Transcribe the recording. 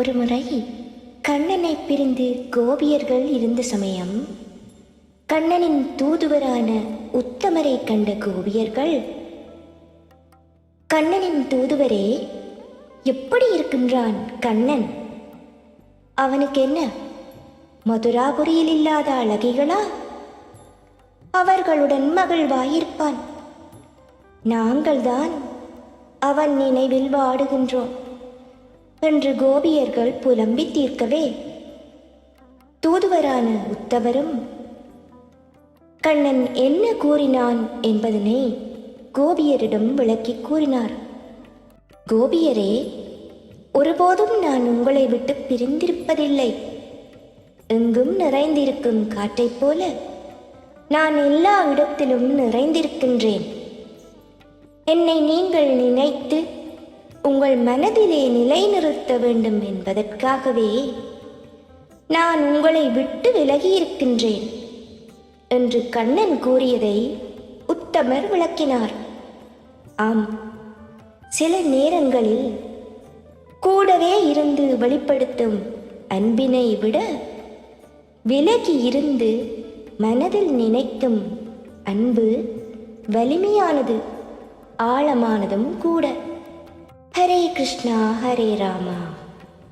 ஒருமுறை கண்ணனை பிரிந்து கோபியர்கள் இருந்த சமயம் கண்ணனின் தூதுவரான உத்தமரை கண்ட கோபியர்கள் கண்ணனின் தூதுவரே எப்படி இருக்கின்றான் கண்ணன்? அவனுக்கு என்ன மதுராபுரியில் இல்லாத அழகிகளா? அவர்களுடன் மகிழ்வாயிருப்பான் நாங்கள்தான் அவன் நினைவில் வாடுகின்றோம். என்று கோபியர்கள் புலம்பி தீர்க்கவே. தூதுவரான உத்தவரும் கண்ணன் என்ன கூறினான் என்பதனை கோபியரிடம் விளக்கி கூறினார். கோபியரே ஒருபோதும் நான் உங்களை விட்டு பிரிந்திருப்பதில்லை. எங்கும் நிறைந்திருக்கும் காட்டைப் போல நான் எல்லா இடத்திலும் நிறைந்திருக்கின்றேன். என்னை நீங்கள் நினைத்து உங்கள் மனதிலே நிலைநிறுத்த வேண்டும் என்பதற்காகவே நான் உங்களை விட்டு விலகியிருக்கின்றேன் என்று கண்ணன் கூறியதை உத்தமர் விளக்கினார். ஆம் சில நேரங்களில் கூடவே இருந்து வெளிப்படுத்தும் அன்பினை விட விலகி இருந்து மனதில் நினைக்கும் அன்பு வலிமையானது ஆழமானதும் கூட. हरे कृष्णा हरे रामा।